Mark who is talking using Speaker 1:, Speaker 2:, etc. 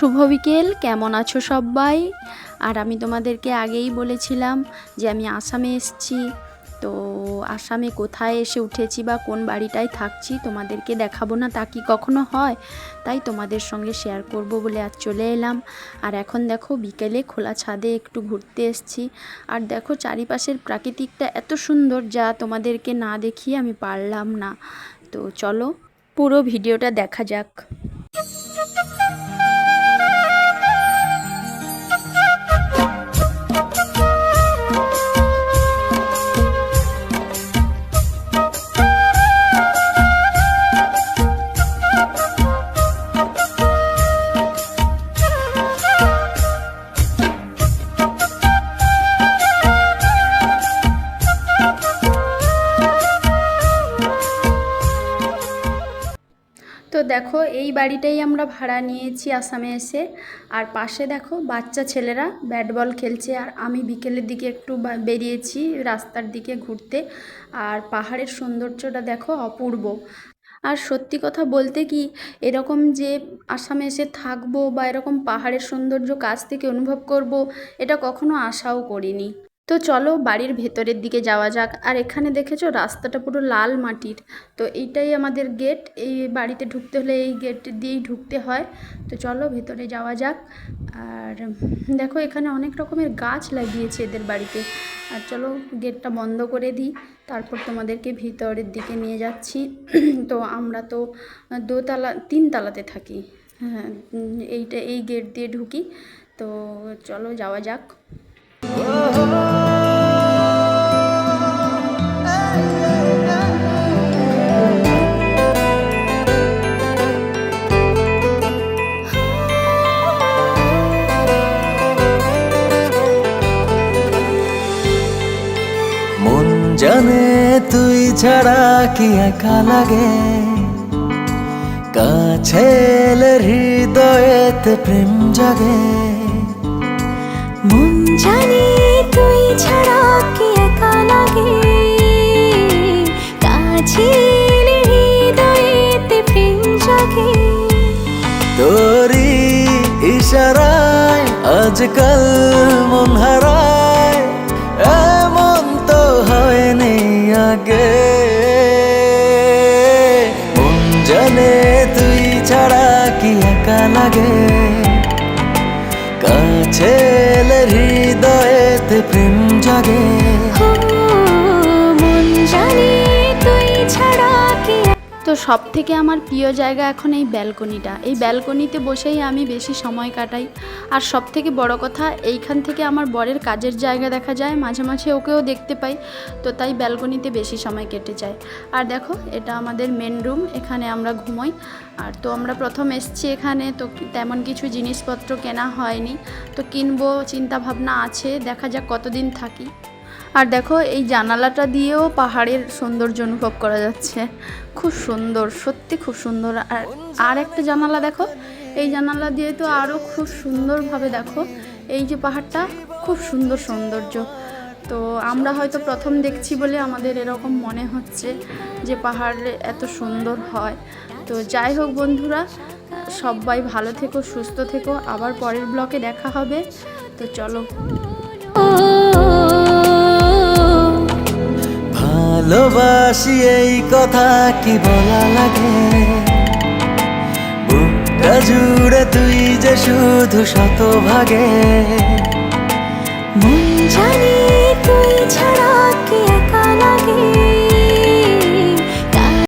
Speaker 1: শুভ বিকেল, কেমন আছো সবাই? আর আমি তোমাদেরকে আগেই বলেছিলাম যে আমি আসামে এসেছি। তো আসামে কোথায় এসে উঠেছি বা কোন বাড়িটায় থাকছি তোমাদেরকে দেখাবো না, তা কি কখনো হয়? তাই তোমাদের সঙ্গে শেয়ার করব বলে আজ চলে এলাম। আর এখন দেখো বিকেলে খোলা ছাদে একটু ঘুরতে এসেছি। আর দেখো চারিপাশের প্রাকৃতিকটা এত সুন্দর যা তোমাদেরকে না দেখিয়ে আমি পারলাম না। তো চলো পুরো ভিডিওটা দেখা যাক। দেখো, এই বাড়িটাই আমরা ভাড়া নিয়েছি আসামে এসে। আর পাশে দেখো, বাচ্চা ছেলেরা ব্যাট বল খেলছে। আর আমি বিকেলের দিকে একটু বেরিয়েছি রাস্তার দিকে ঘুরতে। আর পাহাড়ের সৌন্দর্যটা দেখো অপূর্ব। আর সত্যি কথা বলতে কি, এরকম যে আসামে এসে থাকব বা এরকম পাহাড়ের সৌন্দর্য কাছ থেকে অনুভব করব, এটা কখনো আশাও করিনি। তো চলো বাড়ির ভেতরের দিকে যাওয়া যাক। আর এখানে দেখেছ রাস্তাটা পুরো লাল মাটির। তো এইটাই আমাদের গেট এই বাড়িতে ঢুকতে হলে এই গেট দিয়েই ঢুকতে হয়। তো চলো ভেতরে যাওয়া যাক। আর দেখো এখানে অনেক রকমের গাছ লাগিয়েছে এদের বাড়িতে। আর চলো গেটটা বন্ধ করে দিই। তারপর তোমাদেরকে ভিতরের দিকে নিয়ে যাচ্ছি। তো আমরা তো দোতলা, তিনতলাতে থাকি। হ্যাঁ এইটা, এই গেট দিয়ে ঢুকি। তো চলো যাওয়া যাক।
Speaker 2: জানে তুই ছাড়া কি একা লাগে? কাছে হৃদয়েতে প্রেম জাগে।
Speaker 3: মন জানি তুই ছাড়া কি একা লাগে? কাছে হৃদয়েতে প্রেম জাগে।
Speaker 2: তোরি ইশারায় আজকাল মন হারায়। আগে মন জানে তুই ছাড়া কি একা লাগে? কাছে এলে
Speaker 1: সব থেকে আমার প্রিয় জায়গা এখন এই ব্যালকনিটা। এই ব্যালকনিতে বসেই আমি বেশি সময় কাটাই। আর সব থেকে বড় কথা, এইখান থেকে আমার বরের কাজের জায়গা দেখা যায়, মাঝে মাঝে ওকেও দেখতে পাই, তো তাই ব্যালকনিতে বেশি সময় কেটে যায়। আর দেখো, এটা আমাদের মেন রুম এখানে আমরা ঘুমোই। আর তো আমরা প্রথম এসছি এখানে, তো তেমন কিছু জিনিসপত্র কেনা হয়নি। তো কিনবো চিন্তা ভাবনা আছে, দেখা যাক কতদিন থাকি। আর দেখো, এই জানালাটা দিয়েও পাহাড়ের সৌন্দর্য অনুভব করা যাচ্ছে। খুব সুন্দর, সত্যি খুব সুন্দর। আর আর একটা জানালা দেখো, এই জানালা দিয়ে তো আরও খুব সুন্দরভাবে দেখো, এই যে পাহাড়টা, খুব সুন্দর সৌন্দর্য। তো আমরা হয়তো প্রথম দেখছি বলে আমাদের এরকম মনে হচ্ছে যে পাহাড় এত সুন্দর হয়। তো যাই হোক বন্ধুরা, সবাই ভালো থেকো, সুস্থ থেকো। আবার পরের ব্লকে দেখা হবে। তো চলো।
Speaker 2: ভালোবাসি এই কথা কি বলা লাগে? বুকটা জুড়ে তুই যে শুধু শতভাগে।
Speaker 3: মন জানি তুই ছাড়া কি একা লাগে?